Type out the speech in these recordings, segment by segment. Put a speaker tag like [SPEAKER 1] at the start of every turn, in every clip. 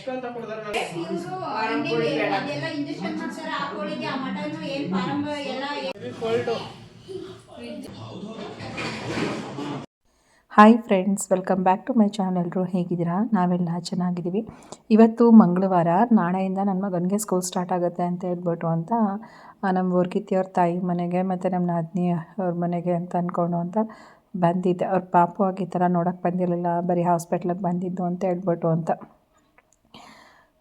[SPEAKER 1] ಎಷ್ಟು ಅಂತ ಕೊಡ್ತಾರೆ
[SPEAKER 2] hi friends welcome back to my ಚಾನಲ್ರು ಹೇಗಿದ್ದೀರಾ? ನಾವೆಲ್ಲ ಚೆನ್ನಾಗಿದ್ದೀವಿ. ಇವತ್ತು ಮಂಗಳವಾರ ನಾಳೆಯಿಂದ ನನ್ನ ಮಗನಿಗೆ ಸ್ಕೂಲ್ ಸ್ಟಾರ್ಟ್ ಆಗುತ್ತೆ ಅಂತ ಹೇಳ್ಬಿಟ್ಟು ಅಂತ ನಮ್ಮ ಊರ್ಗಿತ್ತಿಯವ್ರ ತಾಯಿ ಮನೆಗೆ ಮತ್ತು ನಮ್ಮ ನಾದಿನಿ ಅವ್ರ ಮನೆಗೆ ಅಂತ ಅಂದ್ಕೊಂಡು ಅಂತ ಬಂದಿದ್ದೆ. ಅವ್ರ ಪಾಪು ಆಗಿ ಈ ಥರ ನೋಡೋಕ್ಕೆ ಬಂದಿರಲಿಲ್ಲ ಬರೀ ಹಾಸ್ಪಿಟ್ಲಿಗೆ ಬಂದಿದ್ದು ಅಂತ ಹೇಳ್ಬಿಟ್ಟು ಅಂತ.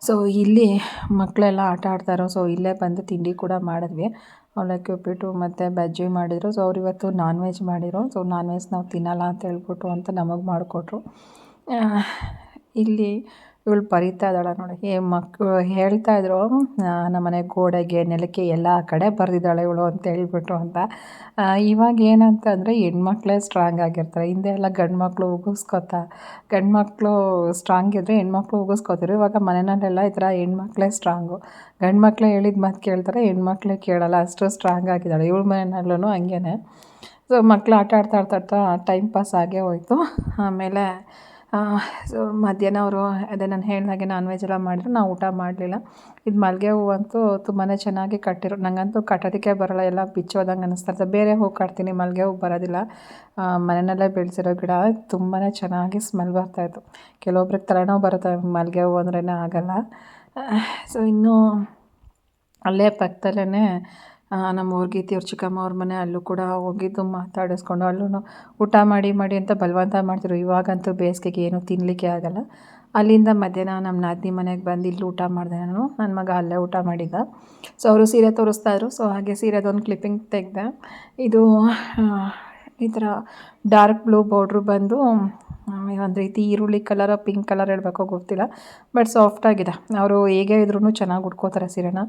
[SPEAKER 2] ಸೊ ಇಲ್ಲಿ ಮಕ್ಕಳೆಲ್ಲ ಆಟ ಆಡ್ತಾರೋ ಸೊ ಇಲ್ಲೇ ಬಂದು ತಿಂಡಿ ಕೂಡ ಮಾಡಿದ್ವಿ. ಅವಲಕ್ಕಿ ಉಪ್ಪಿಟ್ಟು ಮತ್ತು ಬಜ್ಜಿ ಮಾಡಿದರು. ಸೊ ಅವ್ರು ಇವತ್ತು ನಾನ್ ವೆಜ್ ಮಾಡಿದ್ರು. ಸೊ ನಾನ್ ವೆಜ್ ನಾವು ತಿನ್ನಲ್ಲ ಅಂತ ಹೇಳ್ಬಿಟ್ಟು ಅಂತ ನಮಗೆ ಮಾಡಿಕೊಟ್ರು. ಇಲ್ಲಿ ಇವಳು ಬರೀತಾ ಇದ್ದಾಳೆ ನೋಡಿ. ಏ ಮಕ್ಕಳು ಹೇಳ್ತಾ ಇದ್ರು ನಮ್ಮ ಮನೆ ಗೋಡೆಗೆ, ನೆಲಕ್ಕೆ ಎಲ್ಲ ಕಡೆ ಬರೆದಿದ್ದಾಳೆ ಇವಳು ಅಂತ ಹೇಳ್ಬಿಟ್ರು ಅಂತ. ಇವಾಗ ಏನಂತಂದರೆ ಹೆಣ್ಮಕ್ಳೇ ಸ್ಟ್ರಾಂಗ್ ಆಗಿರ್ತಾರೆ. ಹಿಂದೆ ಎಲ್ಲ ಗಂಡು ಮಕ್ಕಳು ಉಗಿಸ್ಕೊತಾ ಗಂಡು ಮಕ್ಕಳು ಸ್ಟ್ರಾಂಗ್ ಇದ್ದರೆ ಹೆಣ್ಮಕ್ಳು ಉಗಿಸ್ಕೊತಿರು ಇವಾಗ ಮನೆಯಲ್ಲೆಲ್ಲ ಈ ಥರ ಹೆಣ್ಮಕ್ಳೇ ಸ್ಟ್ರಾಂಗು ಗಂಡು ಮಕ್ಕಳೇ ಹೇಳಿದ ಮಾತು ಕೇಳ್ತಾರೆ, ಹೆಣ್ಮಕ್ಳೇ ಕೇಳಲ್ಲ. ಅಷ್ಟು ಸ್ಟ್ರಾಂಗ್ ಆಗಿದ್ದಾಳೆ. ಇವಳ ಮನೆಯಲ್ಲೂ ಹಂಗೇನೆ. ಸೊ ಮಕ್ಕಳು ಆಟ ಆಡ್ತಾ ಆಡ್ತಾ ಆಡ್ತಾ ಟೈಮ್ ಪಾಸ್ ಆಗೇ ಹೋಯ್ತು. ಆಮೇಲೆ ಸೊ ಮಧ್ಯಾಹ್ನ ಅವರು ಅದೇ ನಾನು ಹೇಳಿದಾಗೆ ನಾನ್ ವೆಜ್ ಎಲ್ಲ ಮಾಡಿದ್ರು, ನಾವು ಊಟ ಮಾಡಲಿಲ್ಲ. ಇದು ಮಲ್ಲಿಗೆ ಹೂವು ಅಂತೂ ತುಂಬಾ ಚೆನ್ನಾಗಿ ಕಟ್ಟಿರೋ ನನಗಂತೂ ಕಟ್ಟೋದಕ್ಕೆ ಬರೋಲ್ಲ, ಎಲ್ಲ ಬಿಚ್ಚೋದಂಗೆ ಅನ್ನಿಸ್ತಾ ಇರ್ತದೆ ಬೇರೆ ಹೂವು ಕಟ್ತೀನಿ ಮಲ್ಲಿಗೆ ಹೂವು ಬರೋದಿಲ್ಲ. ಮನೆಯಲ್ಲೇ ಬೆಳೆಸಿರೋ ಗಿಡ ತುಂಬಾ ಚೆನ್ನಾಗಿ ಸ್ಮೆಲ್ ಬರ್ತಾಯಿತ್ತು ಕೆಲವೊಬ್ರಿಗೆ ತಲೆನೋವು ಬರುತ್ತೆ ಮಲ್ಲಿಗೆ ಹೂವು ಅಂದ್ರೇ ಆಗಲ್ಲ. ಸೊ ಇನ್ನೂ ಅಲ್ಲೇ ಪಕ್ಕದಲ್ಲೇ ನಮ್ಮ ಅವ್ರ ಚಿಕ್ಕಮ್ಮ ಅವ್ರ ಮನೆ ಅಲ್ಲೂ ಕೂಡ ಹೋಗಿದ್ದು, ಮಾತಾಡಿಸ್ಕೊಂಡು ಅಲ್ಲೂ ಊಟ ಮಾಡಿ ಮಾಡಿ ಅಂತ ಬಲವಂತ ಮಾಡ್ತಿದ್ರು. ಇವಾಗಂತೂ ಬೇಸಿಗೆಗೆ ಏನೂ ತಿನ್ನಲಿಕ್ಕೆ ಆಗಲ್ಲ. ಅಲ್ಲಿಂದ ಮಧ್ಯಾಹ್ನ ನಮ್ಮ ನಾದಿನಿ ಮನೆಗೆ ಬಂದು ಇಲ್ಲಿ ಊಟ ಮಾಡಿದೆ ನಾನು. ನನ್ನ ಮಗ ಅಲ್ಲೇ ಊಟ ಮಾಡಿದ್ದ ಸೊ ಅವರು ಸೀರೆ ತೋರಿಸ್ತಾ ಇದ್ರು. ಸೊ ಹಾಗೆ ಸೀರೆದೊಂದು ಕ್ಲಿಪ್ಪಿಂಗ್ ತೆಗೆದೆ. ಇದು ಈ ಥರ ಡಾರ್ಕ್ ಬ್ಲೂ ಬಾರ್ಡ್ರು ಬಂದು ಒಂದು ರೀತಿ ಈರುಳ್ಳಿ ಕಲರ್ ಪಿಂಕ್ ಕಲರ್ ಹೇಳಬೇಕೋ, ಗೊತ್ತಿಲ್ಲ. ಬಟ್ ಸಾಫ್ಟಾಗಿದೆ ಅವರು ಹೇಗೆ ಇದ್ರೂ ಚೆನ್ನಾಗಿ ಉಟ್ಕೋತಾರೆ ಸೀರೆನ.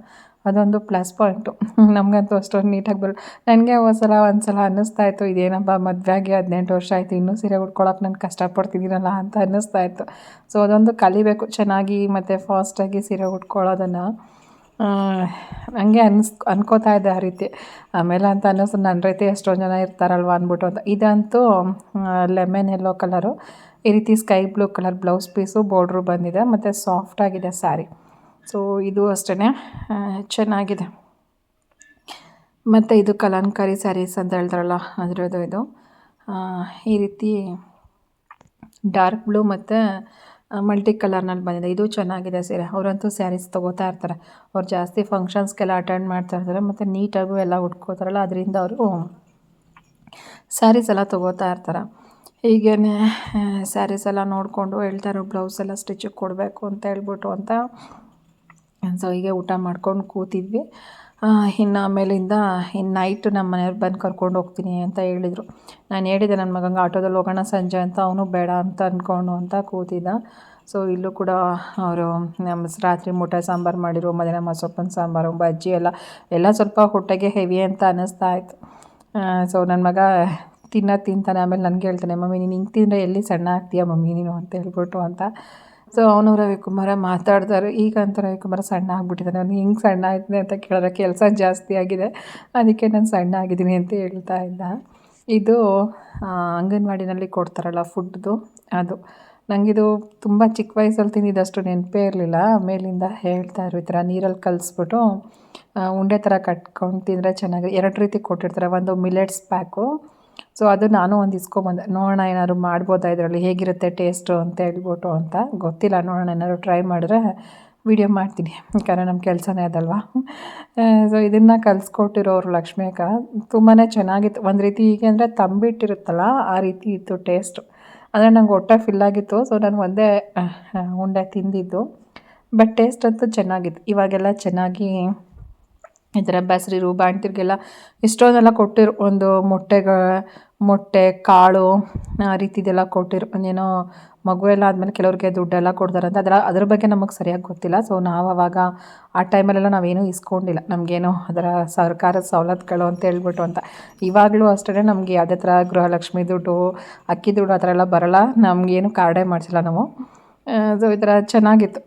[SPEAKER 2] ಅದೊಂದು ಪ್ಲಸ್ ಪಾಯಿಂಟು ನಮಗಂತೂ ಅಷ್ಟೊಂದು ನೀಟಾಗಿ ಬರೋ ನನಗೆ ಒಂದ್ಸಲ ಒಂದ್ಸಲ ಅನ್ನಿಸ್ತಾ ಇತ್ತು, ಇದೇನಪ್ಪ ಮದುವೆ ಆಗಿ ಹದಿನೆಂಟು ವರ್ಷ ಆಯಿತು, ಇನ್ನೂ ಸೀರೆ ಉಟ್ಕೊಳ್ಳೋಕೆ ನಾನು ಕಷ್ಟಪಡ್ತಿದ್ದೀನಲ್ಲ ಅಂತ ಅನ್ನಿಸ್ತಾ ಇತ್ತು. ಸೊ ಅದೊಂದು ಕಲಿಬೇಕು, ಚೆನ್ನಾಗಿ ಮತ್ತು ಫಾಸ್ಟಾಗಿ ಸೀರೆ ಉಟ್ಕೊಳ್ಳೋದನ್ನು. ಹಂಗೆ ಅನ್ಸ್, ಅನ್ಕೋತಾ ಇದ್ದೆ ಆ ರೀತಿ. ಆಮೇಲೆ ಅಂತ ಅನ್ನಿಸ್ತು ನನ್ನ ರೀತಿ ಎಷ್ಟೊಂದು ಜನ ಇರ್ತಾರಲ್ವ ಅಂದ್ಬಿಟ್ಟು ಅಂತ. ಇದಂತೂ ಲೆಮನ್ ಎಲ್ಲೋ ಕಲರು. ಈ ರೀತಿ sky blue colour blouse piece border ಬಂದಿದೆ, ಮತ್ತು ಸಾಫ್ಟಾಗಿದೆ ಸ್ಯಾರಿ. ಸೊ, ಇದು ಅಷ್ಟೇ ಚೆನ್ನಾಗಿದೆ. ಮತ್ತು ಇದು ಕಲಂಕಾರಿ ಸ್ಯಾರೀಸ್ ಅಂತ ಹೇಳ್ತಾರಲ್ಲ ಅದರದ್ದು ಇದು. ಈ ರೀತಿ ಡಾರ್ಕ್ ಬ್ಲೂ ಮತ್ತು ಮಲ್ಟಿ ಕಲರ್ನಲ್ಲಿ ಬಂದಿದೆ. ಇದು ಚೆನ್ನಾಗಿದೆ ಸೀರೆ. ಅವರಂತೂ ಸ್ಯಾರೀಸ್ ತೊಗೋತಾ ಇರ್ತಾರೆ. ಅವ್ರು ಜಾಸ್ತಿ ಫಂಕ್ಷನ್ಸ್ಗೆಲ್ಲ ಅಟೆಂಡ್ ಮಾಡ್ತಾ ಇರ್ತಾರೆ. ಮತ್ತು ನೀಟಾಗೂ ಎಲ್ಲ ಉಟ್ಕೋತಾರಲ್ಲ, ಅದರಿಂದ ಅವರು ಸ್ಯಾರೀಸ್ ಎಲ್ಲ ತೊಗೋತಾ ಇರ್ತಾರೆ. ಹೀಗೇ ಸ್ಯಾರೀಸ್ ಎಲ್ಲ ನೋಡಿಕೊಂಡು ಹೇಳ್ತಾರೆ ಬ್ಲೌಸ್ ಎಲ್ಲ ಸ್ಟಿಚಿಗೆ ಕೊಡಬೇಕು ಅಂತ ಹೇಳ್ಬಿಟ್ಟು ಅಂತ. ಸೊ ಹೀಗೆ ಊಟ ಮಾಡ್ಕೊಂಡು ಕೂತಿದ್ವಿ. ಇನ್ನು ಆಮೇಲಿಂದ ಇನ್ನು ನೈಟ್ ನಮ್ಮ ಮನೆಯವ್ರು ಬಂದು ಕರ್ಕೊಂಡು ಹೋಗ್ತೀನಿ ಅಂತ ಹೇಳಿದರು. ನಾನು ಹೇಳಿದೆ ನನ್ನ ಮಗಂಗೆ ಆಟೋದಲ್ಲಿ ಹೋಗೋಣ ಸಂಜೆ ಅಂತ, ಅವನು ಬೇಡ ಅಂತ ಅಂದ್ಕೊಂಡು ಅಂತ ಕೂತಿದ್ದ. ಸೊ ಇಲ್ಲೂ ಕೂಡ ಅವರು ನಮ್ಮ ರಾತ್ರಿ ಮೂಟ ಸಾಂಬಾರು ಮಾಡಿರು, ಮಧ್ಯಾಹ್ನ ಮಸೊಪ್ಪನ ಸಾಂಬಾರು, ಬಜ್ಜಿ ಎಲ್ಲ ಎಲ್ಲ ಸ್ವಲ್ಪ ಹೊಟ್ಟೆಗೆ ಹೆವಿ ಅಂತ ಅನ್ನಿಸ್ತಾ ಇತ್ತು. ಸೊ ನನ್ನ ಮಗ ತಿನ್ನೋದು ತಿಂತಾನೆ, ಆಮೇಲೆ ನನಗೆ ಹೇಳ್ತಾನೆ, ಮಮ್ಮಿ ನೀನು ಹಿಂಗೆ ತಿಂದರೆ ಎಲ್ಲಿ ಸಣ್ಣ ಆಗ್ತೀಯಾ ಮಮ್ಮಿ ನೀನು? ಅಂತ ಹೇಳ್ಬಿಟ್ಟು ಅಂತ. ಸೊ ಅವನು ರವಿಕುಮಾರ ಮಾತಾಡ್ತಾರೆ. ಅಂತ ರವಿಕುಮಾರ ಸಣ್ಣ ಆಗಿಬಿಟ್ಟಿದ್ದಾನೆ. ಅವ್ನು ಹಿಂಗೆ ಸಣ್ಣ ಆಯ್ತಾನೆ ಅಂತ ಕೇಳಿದ್ರೆ ಕೆಲಸ ಜಾಸ್ತಿ ಆಗಿದೆ. ಅದಕ್ಕೆ ನಾನು ಸಣ್ಣ ಆಗಿದ್ದೀನಿ ಅಂತ ಹೇಳ್ತಾ ಇದ್ದ. ಇದು ಅಂಗನವಾಡಿನಲ್ಲಿ ಕೊಡ್ತಾರಲ್ಲ ಫುಡ್ದು, ಅದು. ನನಗಿದು ತುಂಬ ಚಿಕ್ಕ ವಯಸ್ಸಲ್ಲಿ ತಿಂದಿದ್ದಷ್ಟು ನೆನಪೇ ಇರಲಿಲ್ಲ. ಮೇಲಿಂದ ಹೇಳ್ತಾ ಇರೋ ಈ ಥರ ನೀರಲ್ಲಿ ಕಲಿಸ್ಬಿಟ್ಟು ಉಂಡೆ ಥರ ಕಟ್ಕೊಂಡು ತಿಂದರೆ ಚೆನ್ನಾಗಿ, ಎರಡು ರೀತಿ ಕೊಟ್ಟಿರ್ತಾರೆ. ಒಂದು ಮಿಲೆಟ್ಸ್ ಪ್ಯಾಕು ಸೊ ಅದು ನಾನು ಒಂದು ಇಸ್ಕೊಬಂದೆ ನೋಡೋಣ ಏನಾದ್ರು ಮಾಡ್ಬೋದಾ ಇದರಲ್ಲಿ? ಹೇಗಿರುತ್ತೆ ಟೇಸ್ಟು ಅಂತ ಹೇಳ್ಬಿಟ್ಟು ಅಂತ. ಗೊತ್ತಿಲ್ಲ, ನೋಡೋಣ ಏನಾದ್ರು ಟ್ರೈ ಮಾಡಿದ್ರೆ ವಿಡಿಯೋ ಮಾಡ್ತೀನಿ. ಯಾಕಂದರೆ ನಮ್ಮ ಕೆಲಸನೇ ಅದಲ್ವಾ? ಸೊ ಇದನ್ನು ಕಲಿಸ್ಕೊಟ್ಟಿರೋರು ಲಕ್ಷ್ಮಿ ಅಕ್ಕ ತುಂಬಾ ಚೆನ್ನಾಗಿತ್ತು. ಒಂದು ರೀತಿ ಹೀಗೆ ಅಂದರೆ ತಂಬಿಟ್ಟಿರುತ್ತಲ್ಲ, ಆ ರೀತಿ ಇತ್ತು ಟೇಸ್ಟು ಅಂದರೆ ನಂಗೆ ಒಟ್ಟೆ ಫಿಲ್ ಆಗಿತ್ತು. ಸೊ ನಾನು ಒಂದೇ ಉಂಡೆ ತಿಂದಿದ್ದು. ಬಟ್ ಟೇಸ್ಟ್ ಅಂತೂ ಚೆನ್ನಾಗಿತ್ತು. ಇವಾಗೆಲ್ಲ ಚೆನ್ನಾಗಿ ಈ ಥರ ಬಸ್ರಿರು ಬಾಣ್ತಿರ್ಗೆಲ್ಲ ಎಷ್ಟೊಂದೆಲ್ಲ ಕೊಟ್ಟಿರು, ಒಂದು ಮೊಟ್ಟೆಗ, ಮೊಟ್ಟೆ, ಕಾಳು, ಆ ರೀತಿದೆಲ್ಲ ಕೊಟ್ಟಿರು. ಒಂದೇನೋ ಮಗು ಎಲ್ಲ ಆದಮೇಲೆ ಕೆಲವ್ರಿಗೆ ದುಡ್ಡೆಲ್ಲ ಕೊಡ್ತಾರಂತ. ಅದರ ಅದ್ರ ಬಗ್ಗೆ ನಮಗೆ ಸರಿಯಾಗಿ ಗೊತ್ತಿಲ್ಲ. ಸೊ ನಾವು ಅವಾಗ ಆ ಟೈಮಲ್ಲೆಲ್ಲ ನಾವೇನೂ ಇಸ್ಕೊಂಡಿಲ್ಲ. ನಮಗೇನೋ ಅದರ ಸರ್ಕಾರದ ಸವಲತ್ತುಗಳು ಅಂತ ಹೇಳ್ಬಿಟ್ಟು ಅಂತ. ಇವಾಗಲೂ ಅಷ್ಟೇ ನಮಗೆ ಯಾವುದೇ ಥರ ಗೃಹಲಕ್ಷ್ಮಿ ದುಡ್ಡು, ಅಕ್ಕಿ ದುಡ್ಡು ಆ ಥರ ಎಲ್ಲ ಬರೋಲ್ಲ. ನಮಗೇನು ಕಾರ್ಡೇ ಮಾಡಿಸಿಲ್ಲ ನಾವು. ಸೊ ಈ ಥರ ಚೆನ್ನಾಗಿತ್ತು.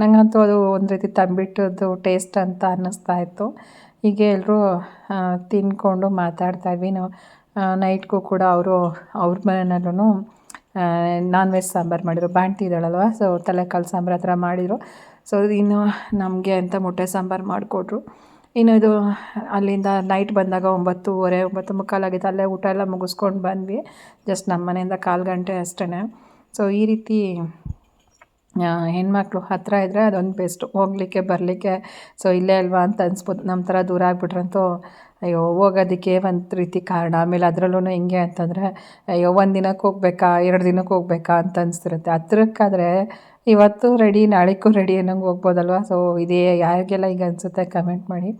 [SPEAKER 2] ನನಗಂತೂ ಅದು ಒಂದು ರೀತಿ ತಂಬಿಟ್ಟದ್ದು ಟೇಸ್ಟ್ ಅಂತ ಅನ್ನಿಸ್ತಾ ಇತ್ತು. ಹೀಗೆ ಎಲ್ಲರೂ ತಿಂದ್ಕೊಂಡು ಮಾತಾಡ್ತಾ ಇದ್ವಿ. ನಾವು ನೈಟ್ಗೂ ಕೂಡ ಅವರು, ಅವ್ರ ಮನೆಯಲ್ಲೂ ನಾನ್ ವೆಜ್ ಸಾಂಬಾರು ಮಾಡಿದ್ರು. ಬಾಣ್ತಿ ಇದ್ದಾಳಲ್ವ? ಸೊ ತಲೆಕಾಲು ಸಾಂಬಾರು ಆ ಥರ ಮಾಡಿದರು. ಸೊ ಇನ್ನು ನಮಗೆ ಅಂತ ಮೊಟ್ಟೆ ಸಾಂಬಾರು ಮಾಡಿಕೊಟ್ರು. ಇನ್ನು ಇದು, ಅಲ್ಲಿಂದ ನೈಟ್ ಬಂದಾಗ ಒಂಬತ್ತೂವರೆ, ಒಂಬತ್ತು ಮುಕ್ಕಾಲಾಗಿತ್ತು ಅಲ್ಲೇ ಊಟ ಎಲ್ಲ ಮುಗಿಸ್ಕೊಂಡು ಬಂದ್ವಿ. ಜಸ್ಟ್ ನಮ್ಮ ಮನೆಯಿಂದ ಕಾಲು ಗಂಟೆ ಅಷ್ಟೇ ಸೊ ಈ ರೀತಿ ಹೆಣ್ಮಕ್ಳು ಹತ್ತಿರ ಇದ್ದರೆ ಅದೊಂದು ಬೆಸ್ಟ್. ಹೋಗ್ಲಿಕ್ಕೆ, ಬರಲಿಕ್ಕೆ, ಸೊ ಇಲ್ಲೇ ಅಲ್ವಾ ಅಂತ ಅನ್ಸ್ಬೋದು. ನಮ್ಮ ಥರ ದೂರ ಆಗ್ಬಿಟ್ರಂತೂ, ಅಯ್ಯೋ, ಹೋಗೋದಕ್ಕೆ ಒಂದು ರೀತಿ ಕಾರಣ. ಆಮೇಲೆ ಅದರಲ್ಲೂ ಹೆಂಗೆ ಅಂತಂದರೆ, ಅಯ್ಯೋ, ಒಂದು ದಿನಕ್ಕೆ ಹೋಗ್ಬೇಕಾ, ಎರಡು ದಿನಕ್ಕೆ ಹೋಗ್ಬೇಕಾ ಅಂತ ಅನಿಸ್ತಿರುತ್ತೆ. ಹತ್ರಕ್ಕಾದ್ರೆ ಇವತ್ತು ರೆಡಿ ನಾಳೆಗೂ ರೆಡಿ ಅನ್ನಂಗೆ ಹೋಗ್ಬೋದಲ್ವ? ಸೊ ಇದೇ ಯಾರಿಗೆಲ್ಲ ಈಗ ಅನಿಸುತ್ತೆ ಕಮೆಂಟ್ ಮಾಡಿ.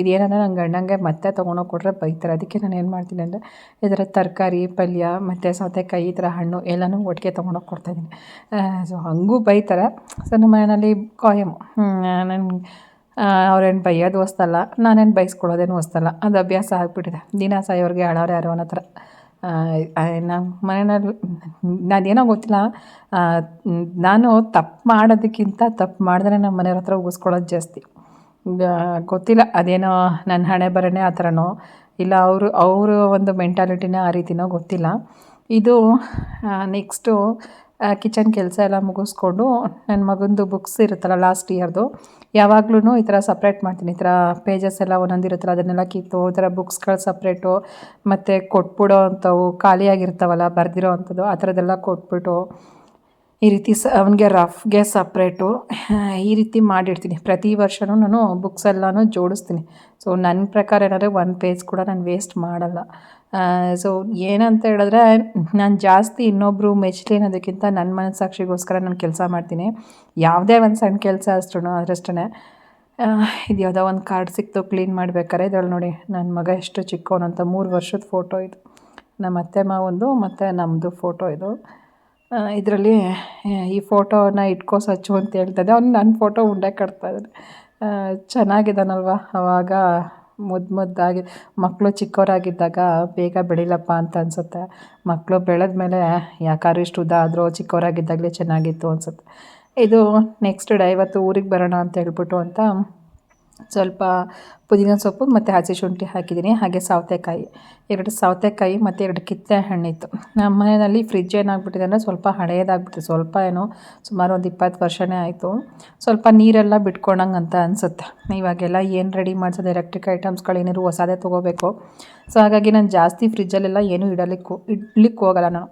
[SPEAKER 2] ಇದೇನಂದ್ರೆ ನನ್ನ ಗಂಡಂಗೆ ಮತ್ತೆ ತೊಗೊಂಡೋಗಿ ಕೊಟ್ಟರೆ ಬೈತಾರೆ. ಅದಕ್ಕೆ ನಾನು ಏನು ಮಾಡ್ತೀನಿ ಅಂದರೆ ಇದರ ತರಕಾರಿ, ಪಲ್ಯ, ಮತ್ತು ಸೌತೆಕಾಯಿ ಈ ಥರ ಹಣ್ಣು ಎಲ್ಲನೂ ಒಟ್ಟಿಗೆ ತೊಗೊಂಡೋಗಿ ಕೊಡ್ತಾಯಿದ್ದೀನಿ ಸೊ ಹಂಗೂ ಬೈತಾರೆ. ಸೊ ನಮ್ಮ ಮನೆಯಲ್ಲಿ ಕಾಯಂ. ನನ್ನ ಅವ್ರೇನು ಬೈಯೋದು ಹೊಸ್ತಲ್ಲ. ನಾನೇನು ಬೈಸ್ಕೊಳ್ಳೋದೇನು ಹೊಸ್ತಲ್ಲ. ಅದು ಅಭ್ಯಾಸ ಆಗಿಬಿಟ್ಟಿದೆ. ದಿನ ಸಾಯೋರಿಗೆ ಹಳವ್ರು ಯಾರೋ ಅನ್ನೋ ಥರ. ನಮ್ಮ ಮನೆಯಲ್ಲಿ, ನಾನೇನೋ ಗೊತ್ತಿಲ್ಲ. ನಾನು ತಪ್ಪು ಮಾಡೋದಕ್ಕಿಂತ ತಪ್ಪು ಮಾಡಿದ್ರೆ ನಮ್ಮ ಮನೆಯವ್ರ ಹತ್ರ ಉಗಿಸ್ಕೊಳ್ಳೋದು ಜಾಸ್ತಿ. ಗೊತ್ತಿಲ್ಲ, ಅದೇನೋ ನನ್ನ ಹಣೆ ಬರನೇ ಆ ಥರನೋ, ಇಲ್ಲ ಅವರು ಅವರು ಒಂದು ಮೆಂಟಾಲಿಟಿನೇ ಆ ರೀತಿನೋ ಗೊತ್ತಿಲ್ಲ. ಇದು ನೆಕ್ಸ್ಟು ಕಿಚನ್ ಕೆಲಸ ಎಲ್ಲ ಮುಗಿಸ್ಕೊಂಡು ನನ್ನ ಮಗಂದು ಬುಕ್ಸ್ ಇರುತ್ತಲ್ಲ ಲಾಸ್ಟ್ ಇಯರ್ದು ಯಾವಾಗ್ಲೂ ಈ ಥರ ಸಪ್ರೇಟ್ ಮಾಡ್ತೀನಿ. ಈ ಥರ ಪೇಜಸ್ ಎಲ್ಲ ಒಂದೊಂದು ಇರುತ್ತಲ್ಲ, ಅದನ್ನೆಲ್ಲ ಕಿತ್ತು ಈ ಥರ ಬುಕ್ಸ್ಗಳು ಸಪ್ರೇಟು ಮತ್ತು ಕೊಟ್ಬಿಡೋ ಅಂಥವು ಖಾಲಿಯಾಗಿರ್ತಾವಲ್ಲ, ಬರೆದಿರೋ ಅಂಥದ್ದು, ಆ ಥರದ್ದೆಲ್ಲ ಕೊಟ್ಬಿಟ್ಟು ಈ ರೀತಿ ಸ ಅವನಿಗೆ ರಫ್ಗೆ ಸಪ್ರೇಟು ಈ ರೀತಿ ಮಾಡಿರ್ತೀನಿ ಪ್ರತಿ ವರ್ಷವೂ ನಾನು ಬುಕ್ಸ್ ಎಲ್ಲನೂ ಜೋಡಿಸ್ತೀನಿ. ಸೊ ನನ್ನ ಪ್ರಕಾರ ಏನಾದರೆ ಒನ್ ಪೇಜ್ ಕೂಡ ನಾನು ವೇಸ್ಟ್ ಮಾಡಲ್ಲ. ಸೊ ಏನಂತ ಹೇಳಿದ್ರೆ ನಾನು ಜಾಸ್ತಿ ಇನ್ನೊಬ್ಬರು ಮೆಚ್ಚಲಿ ಅನ್ನೋದಕ್ಕಿಂತ ನನ್ನ ಮನಸ್ಸಾಕ್ಷಿಗೋಸ್ಕರ ನಾನು ಕೆಲಸ ಮಾಡ್ತೀನಿ. ಯಾವುದೇ ಒಂದು ಸಣ್ಣ ಕೆಲಸ ಅಷ್ಟು ಅದರಷ್ಟೇ ಇದು ಯಾವುದೋ ಒಂದು ಕಾರ್ಡ್ ಸಿಕ್ತು ಕ್ಲೀನ್ ಮಾಡ್ಬೇಕಾದ್ರೆ ಇದ್ರಲ್ಲಿ ನೋಡಿ. ನನ್ನ ಮಗ ಎಷ್ಟು ಚಿಕ್ಕವನಂತ ಮೂರು ವರ್ಷದ ಫೋಟೋ ಇದು. ನಮ್ಮ ಅತ್ತೆ ಮಾವೊಂದು ಮತ್ತು ನಮ್ಮದು ಫೋಟೋ ಇದು. ಇದರಲ್ಲಿ ಈ ಫೋಟೋನ ಇಟ್ಕೋ ಸಚ್ಚು ಅಂತ ಹೇಳ್ತದೆ ಅವ್ನು ನನ್ನ ಫೋಟೋ ಉಂಡೆ ಕಟ್ತಾ ಇದ್ದಾನೆ ಚೆನ್ನಾಗಿದ್ದಾನಲ್ವ? ಅವಾಗ ಮುದ್ದು ಮುದ್ದಾಗಿ ಮಕ್ಕಳು ಚಿಕ್ಕವರಾಗಿದ್ದಾಗ ಬೇಗ ಬೆಳಿಲಪ್ಪ ಅಂತ ಅನಿಸುತ್ತೆ. ಮಕ್ಕಳು ಬೆಳೆದ ಮೇಲೆ ಯಾಕಾದ್ರೂ ಇಷ್ಟು ಉದ್ದ ಆದರೂ ಚಿಕ್ಕವರಾಗಿದ್ದಾಗಲೇ ಚೆನ್ನಾಗಿತ್ತು ಅನಿಸುತ್ತೆ. ಇದು ನೆಕ್ಸ್ಟ್ ಡೇ ಇವತ್ತು ಊರಿಗೆ ಬರೋಣ ಅಂತ ಹೇಳ್ಬಿಟ್ಟು ಅಂತ ಸ್ವಲ್ಪ ಪುದೀನ ಸೊಪ್ಪು ಮತ್ತು ಹಸಿ ಶುಂಠಿ ಹಾಕಿದ್ದೀನಿ, ಹಾಗೆ ಸೌತೆಕಾಯಿ ಎರಡು ಸೌತೆಕಾಯಿ ಮತ್ತು ಎರಡು ಕಿತ್ತೆ ಹಣ್ಣಿತ್ತು ನಮ್ಮ ಮನೆಯಲ್ಲಿ ಫ್ರಿಜ್ ಏನಾಗ್ಬಿಟ್ಟಿದೆ ಅಂದರೆ ಸ್ವಲ್ಪ ಹಳೆಯದಾಗ್ಬಿಟ್ಟಿದೆ ಸ್ವಲ್ಪ ಏನೋ ಸುಮಾರು ಒಂದು ಇಪ್ಪತ್ತು ವರ್ಷನೇ ಆಯಿತು. ಸ್ವಲ್ಪ ನೀರೆಲ್ಲ ಬಿಟ್ಕೊಂಡಂಗೆ ಅಂತ ಅನಿಸುತ್ತೆ. ಇವಾಗೆಲ್ಲ ಏನು ರೆಡಿ ಮಾಡಿಸೋದು? ಎಲೆಕ್ಟ್ರಿಕ್ ಐಟಮ್ಸ್ಗಳು ಏನಾದ್ರು ಹೊಸದೇ ತೊಗೋಬೇಕು. ಸೊ ಹಾಗಾಗಿ ನಾನು ಜಾಸ್ತಿ ಫ್ರಿಜ್ಜಲ್ಲೆಲ್ಲ ಏನೂ ಇಡಲಿಕ್ಕೆ, ಇಡ್ಲಿಕ್ಕೆ ಹೋಗಲ್ಲ ನಾನು.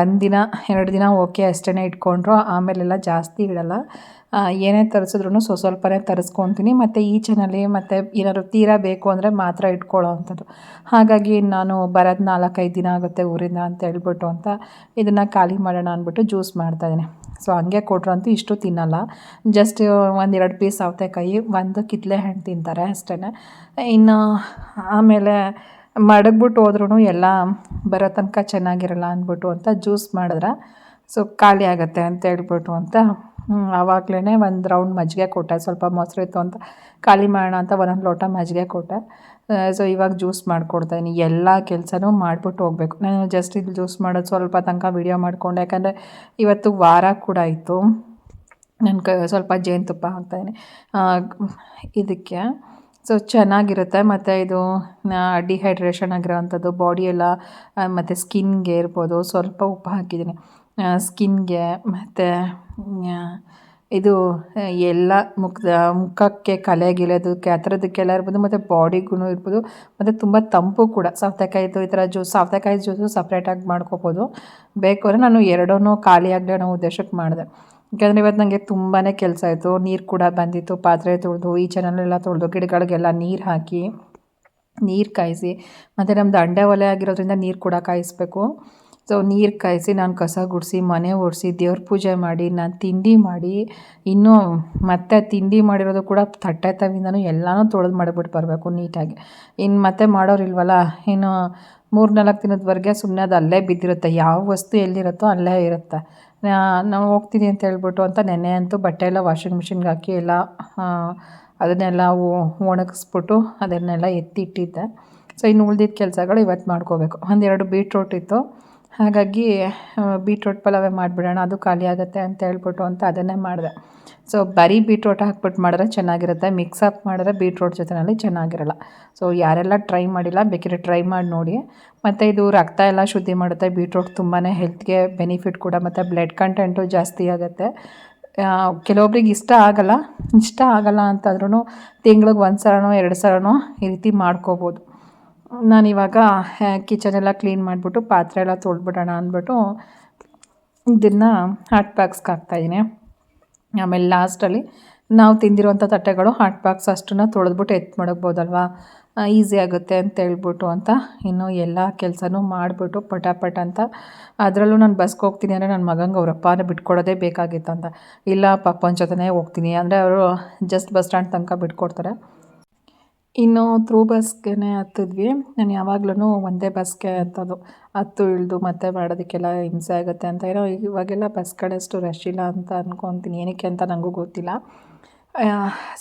[SPEAKER 2] ಒಂದಿನ ದಿನ, ಎರಡು ದಿನ ಓಕೆ ಅಷ್ಟೇ ಇಟ್ಕೊಂಡ್ರು. ಆಮೇಲೆಲ್ಲ ಜಾಸ್ತಿ ಇಡಲ್ಲ. ಏನೇ ತರಿಸಿದ್ರು ಸ್ವಸ್ವಲ್ಪನೇ ತರಿಸ್ಕೊತೀನಿ. ಮತ್ತು ಈಚೆನಲ್ಲಿ ಮತ್ತು ಏನಾದ್ರು ತೀರಾ ಬೇಕು ಅಂದರೆ ಮಾತ್ರ ಇಟ್ಕೊಳ್ಳೋ ಅಂಥದ್ದು. ಹಾಗಾಗಿ ನಾನು ಬರೋದು ನಾಲ್ಕೈದು ದಿನ ಆಗುತ್ತೆ ಊರಿಂದ ಅಂತ ಹೇಳ್ಬಿಟ್ಟು ಅಂತ ಇದನ್ನು ಖಾಲಿ ಮಾಡೋಣ ಅಂದ್ಬಿಟ್ಟು ಜ್ಯೂಸ್ ಮಾಡ್ತಾಯಿದ್ದೀನಿ ಸೊ, ಹಂಗೆ ಕೊಟ್ರಂತೂ ಇಷ್ಟು ತಿನ್ನಲ್ಲ. ಜಸ್ಟ್ ಒಂದೆರಡು ಪೀಸ್ ಸೌತೆಕಾಯಿ ಒಂದು ಕಿತ್ಲೆ ಹಣ್ಣು ತಿಂತಾರೆ ಅಷ್ಟೇ. ಇನ್ನು ಆಮೇಲೆ ಮಡಗ್ಬಿಟ್ಟು ಹೋದ್ರೂ ಎಲ್ಲ ಬರೋ ತನಕ ಚೆನ್ನಾಗಿರಲ್ಲ ಅಂದ್ಬಿಟ್ಟು ಅಂತ ಜ್ಯೂಸ್ ಮಾಡಿದ್ರೆ, ಸೊ, ಖಾಲಿ ಆಗುತ್ತೆ ಅಂತ ಹೇಳ್ಬಿಟ್ಟು ಅಂತ ಆವಾಗಲೇ ಒಂದು ರೌಂಡ್ ಮಜ್ಜಿಗೆ ಕೊಟ್ಟೆ. ಸ್ವಲ್ಪ ಮೊಸರು ಇತ್ತು ಅಂತ. ಖಾಲಿ ಮಾಡೋಣ ಅಂತ ಒಂದೊಂದು ಲೋಟ ಮಜ್ಜಿಗೆ ಕೊಟ್ಟೆ. ಸೊ ಇವಾಗ ಜ್ಯೂಸ್ ಮಾಡಿಕೊಡ್ತಾಯಿದ್ದೀನಿ ಎಲ್ಲ ಕೆಲಸನೂ ಮಾಡಿಬಿಟ್ಟು ಹೋಗ್ಬೇಕು. ನಾನು ಜಸ್ಟ್ ಇದು ಜ್ಯೂಸ್ ಮಾಡೋದು ಸ್ವಲ್ಪ ತನಕ ವೀಡಿಯೋ ಮಾಡಿಕೊಂಡೆ. ಯಾಕಂದರೆ ಇವತ್ತು ವಾರ ಕೂಡ ಇತ್ತು ನನ್ನ ಕ, ಸ್ವಲ್ಪ ಜೇನುತುಪ್ಪ ಹಾಕ್ತಾಯಿದ್ದೀನಿ ಇದಕ್ಕೆ. ಸೊ ಚೆನ್ನಾಗಿರುತ್ತೆ. ಮತ್ತು ಇದು ಡಿಹೈಡ್ರೇಷನ್ ಆಗಿರೋವಂಥದ್ದು ಬಾಡಿ ಎಲ್ಲ ಮತ್ತು ಸ್ಕಿನ್ಗೆ ಇರ್ಬೋದು. ಸ್ವಲ್ಪ ಉಪ್ಪು ಹಾಕಿದ್ದೀನಿ ಸ್ಕಿನ್ಗೆ ಮತ್ತು ಇದು ಎಲ್ಲ ಮುಖದ ಮುಖಕ್ಕೆ ಕಲೆ ಗಿಲೆದಕ್ಕೆ ಆ ಥರದಕ್ಕೆಲ್ಲ ಇರ್ಬೋದು, ಮತ್ತು ಬಾಡಿಗೂ ಇರ್ಬೋದು, ಮತ್ತು ತುಂಬ ತಂಪು ಕೂಡ. ಸೌತೆಕಾಯಿದು ಈ ಥರ ಜ್ಯೂಸ್, ಸೌತೆಕಾಯಿ ಜ್ಯೂಸು ಸಪ್ರೇಟಾಗಿ ಮಾಡ್ಕೋಬೋದು. ಬೇಕು ಅಂದರೆ ನಾನು ಎರಡೂ ಖಾಲಿ ಆಗಲಿ ಅನ್ನೋ ಉದ್ದೇಶಕ್ಕೆ ಮಾಡಿದೆ. ಯಾಕಂದರೆ ಇವತ್ತು ನನಗೆ ತುಂಬಾ ಕೆಲಸ ಆಯಿತು. ನೀರು ಕೂಡ ಬಂದಿತ್ತು, ಪಾತ್ರೆ ತೊಳೆದು ಈಚೆನಲ್ಲೆಲ್ಲ ತೊಳೆದು, ಗಿಡಗಳಿಗೆಲ್ಲ ನೀರು ಹಾಕಿ, ನೀರು ಕಾಯಿಸಿ, ಮತ್ತು ನಮ್ಮದು ಅಂಡೆ ಒಲೆ ಆಗಿರೋದ್ರಿಂದ ನೀರು ಕೂಡ ಕಾಯಿಸ್ಬೇಕು. ಸೊ ನೀರು ಕಾಯಿಸಿ ನಾನು ಕಸ ಗುಡಿಸಿ, ಮನೆ ಒರೆಸಿ ದೇವ್ರ ಪೂಜೆ ಮಾಡಿ, ನಾನು ತಿಂಡಿ ಮಾಡಿ, ಇನ್ನೂ ಮತ್ತೆ ತಿಂಡಿ ಮಾಡಿರೋದು ಕೂಡ ತಟ್ಟೆ ತವಿಂದನೂ ಎಲ್ಲನೂ ತೊಳೆದು ಮಾಡಿಬಿಟ್ಟು ಬರಬೇಕು ನೀಟಾಗಿ. ಇನ್ನು ಮತ್ತೆ ಮಾಡೋರಿಲ್ವಲ್ಲ ಇನ್ನು ಮೂರು ನಾಲ್ಕು ದಿನದವರೆಗೆ ಸುಮ್ಮನೆ ಅದು ಅಲ್ಲೇ ಬಿದ್ದಿರುತ್ತೆ, ಯಾವ ವಸ್ತು ಎಲ್ಲಿರುತ್ತೋ ಅಲ್ಲೇ ಇರುತ್ತೆ. ನಾವು ಹೋಗ್ತೀನಿ ಅಂತ ಹೇಳ್ಬಿಟ್ಟು ಅಂತ ನೆನೆ ಅಂತೂ ಬಟ್ಟೆ ಎಲ್ಲ ವಾಷಿಂಗ್ ಮಿಷಿನ್ಗೆ ಹಾಕಿ ಎಲ್ಲ ಅದನ್ನೆಲ್ಲ ಒಣಗಿಸ್ಬಿಟ್ಟು ಅದನ್ನೆಲ್ಲ ಎತ್ತಿಟ್ಟಿದ್ದೆ. ಸೊ ಇನ್ನು ಉಳ್ದಿದ್ದ ಕೆಲಸಗಳು ಇವತ್ತು ಮಾಡ್ಕೋಬೇಕು. ಒಂದೆರಡು ಬೀಟ್ರೋಟ್ ಇತ್ತು. ಹಾಗಾಗಿ ಬೀಟ್ರೋಟ್ ಪಲಾವೆ ಮಾಡಿಬಿಡೋಣ, ಅದು ಖಾಲಿ ಆಗುತ್ತೆ ಅಂತ ಹೇಳ್ಬಿಟ್ಟು ಅಂತ ಅದನ್ನೇ ಮಾಡಿದೆ. ಸೊ ಬರೀ ಬೀಟ್ರೋಟ್ ಹಾಕ್ಬಿಟ್ಟು ಮಾಡಿದ್ರೆ ಚೆನ್ನಾಗಿರುತ್ತೆ ಮಿಕ್ಸ್ ಅಪ್ ಮಾಡಿದ್ರೆ ಬೀಟ್ರೋಟ್ ಜೊತೆನಲ್ಲಿ ಚೆನ್ನಾಗಿರಲ್ಲ. ಸೊ ಯಾರೆಲ್ಲ ಟ್ರೈ ಮಾಡಿಲ್ಲ, ಬೇಕಿದ್ರೆ ಟ್ರೈ ಮಾಡಿ ನೋಡಿ. ಮತ್ತು ಇದು ರಕ್ತ ಎಲ್ಲ ಶುದ್ಧಿ ಮಾಡುತ್ತೆ ಬೀಟ್ರೋಟ್ ತುಂಬಾ ಹೆಲ್ತ್ಗೆ ಬೆನಿಫಿಟ್ ಕೂಡ, ಮತ್ತು ಬ್ಲಡ್ ಕಂಟೆಂಟು ಜಾಸ್ತಿ ಆಗುತ್ತೆ. ಕೆಲವೊಬ್ರಿಗೆ ಇಷ್ಟ ಆಗಲ್ಲ ಇಷ್ಟ ಆಗಲ್ಲ ಅಂತಂದ್ರೂ ತಿಂಗ್ಳಿಗೆ ಒಂದು ಸಲನೋ ಎರಡು ಸಲನೋ ಈ ರೀತಿ ಮಾಡ್ಕೋಬೋದು. ನಾನಿವಾಗ ಕಿಚನ್ ಎಲ್ಲ ಕ್ಲೀನ್ ಮಾಡಿಬಿಟ್ಟು ಪಾತ್ರೆ ಎಲ್ಲ ತೊಳೆದ್ಬಿಡೋಣ ಅಂದ್ಬಿಟ್ಟು ಇದನ್ನು ಹಾಟ್ ಪ್ಯಾಕ್ಸ್ಗೆ ಹಾಕ್ತಾಯಿದ್ದೀನಿ ಆಮೇಲೆ ಲಾಸ್ಟಲ್ಲಿ ನಾವು ತಿಂದಿರುವಂಥ ತಟ್ಟೆಗಳು ಹಾಟ್ ಪ್ಯಾಕ್ಸ್ ಅಷ್ಟನ್ನ ತೊಳೆದ್ಬಿಟ್ಟು ಎತ್ತು ಮಡಗ್ಬೋದಲ್ವಾ? ಈಸಿ ಆಗುತ್ತೆ ಅಂತ ಹೇಳ್ಬಿಟ್ಟು ಅಂತ ಇನ್ನು ಎಲ್ಲ ಕೆಲಸನೂ ಮಾಡಿಬಿಟ್ಟು ಪಟಾಪಟ ಅಂತ. ಅದರಲ್ಲೂ ನಾನು ಬಸ್ಗೆ ಹೋಗ್ತೀನಿ ಅಂದರೆ ನನ್ನ ಮಗಂಗೆ ಅವ್ರ ಬಿಟ್ಕೊಡೋದೇ ಬೇಕಾಗಿತ್ತು ಅಂತ ಇಲ್ಲ ಪಪ್ಪನ ಜೊತೆನೇ ಹೋಗ್ತೀನಿ. ಅಂದರೆ ಅವರು ಜಸ್ಟ್ ಬಸ್ ಸ್ಟ್ಯಾಂಡ್ ತನಕ ಬಿಟ್ಕೊಡ್ತಾರೆ. ಇನ್ನು ತ್ರೂ ಬಸ್ಗೆ ಹತ್ತಿದ್ವಿ. ನಾನು ಯಾವಾಗ್ಲೂ ಒಂದೇ ಬಸ್ಗೆ ಹತ್ತೋದು. ಹತ್ತು ಇಳಿದು ಮತ್ತೆ ಮಾಡೋದಕ್ಕೆಲ್ಲ ಹಿಂಸೆ ಆಗುತ್ತೆ ಅಂತ ಏನೋ ಇವಾಗೆಲ್ಲ ಬಸ್ಗಳಷ್ಟು ರಶ್ ಇಲ್ಲ ಅಂತ ಅಂದ್ಕೊತೀನಿ ಏನಕ್ಕೆ ಅಂತ ನನಗೂ ಗೊತ್ತಿಲ್ಲ.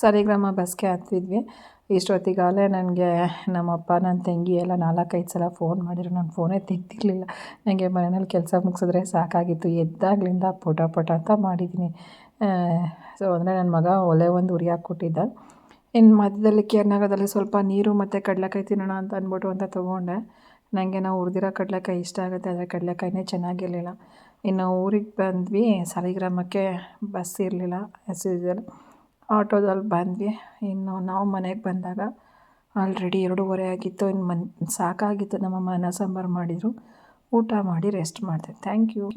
[SPEAKER 2] ಸರಿಗ್ರಾಮ ಬಸ್ಗೆ ಹತ್ತಿದ್ವಿ. ಇಷ್ಟೊತ್ತಿಗಾಗಲೇ ನನಗೆ ನಮ್ಮಪ್ಪ ನನ್ನ ತಂಗಿ ಎಲ್ಲ ನಾಲ್ಕೈದು ಸಲ ಫೋನ್ ಮಾಡಿದ್ರು. ನಾನು ಫೋನೇ ತೆಗ್ದಿರಲಿಲ್ಲ. ನನಗೆ ಮನೆಯಲ್ಲಿ ಕೆಲಸ ಮುಗಿಸಿದ್ರೆ ಸಾಕಾಗಿತ್ತು. ಎದ್ದಾಗ್ಲಿಂದ ಪುಟ ಪುಟ ಅಂತ ಮಾಡಿದ್ದೀನಿ. ಸೊ ಅಂದರೆ ನನ್ನ ಮಗ ಒಲೆ ಒಂದು ಉರಿ ಕೊಟ್ಟಿದ್ದ. ಇನ್ನು ಮಧ್ಯದಲ್ಲಿ ಕೇರ್ನಗರದಲ್ಲಿ ಸ್ವಲ್ಪ ನೀರು ಮತ್ತು ಕಡಲೆಕಾಯಿ ತಿನ್ನೋಣ ಅಂತ ಅಂದ್ಬಿಟ್ಟು ಅಂತ ತೊಗೊಂಡೆ. ನನಗೆ ನಾವು ಹುರಿದಿರೋ ಕಡಲೆಕಾಯಿ ಇಷ್ಟ ಆಗುತ್ತೆ, ಆದರೆ ಕಡಲೆಕಾಯಿನೇ ಚೆನ್ನಾಗಿರಲಿಲ್ಲ. ಇನ್ನು ಊರಿಗೆ ಬಂದ್ವಿ, ಸಾಲಿಗ್ರಾಮಕ್ಕೆ ಬಸ್ ಇರಲಿಲ್ಲ ಎಸ್ ಯೂಸ್ವಲ್ ಆಟೋದಲ್ಲಿ ಬಂದ್ವಿ. ಇನ್ನು ನಾವು ಮನೆಗೆ ಬಂದಾಗ ಆಲ್ರೆಡಿ ಎರಡೂವರೆ ಆಗಿತ್ತು, ಇನ್ನು ಮನ್, ಸಾಕಾಗಿತ್ತು. ನಮ್ಮಮ್ಮ ಅನ್ನ ಸಾಂಬಾರು ಮಾಡಿದರು. ಊಟ ಮಾಡಿ ರೆಸ್ಟ್ ಮಾಡಿದೆ. Thank you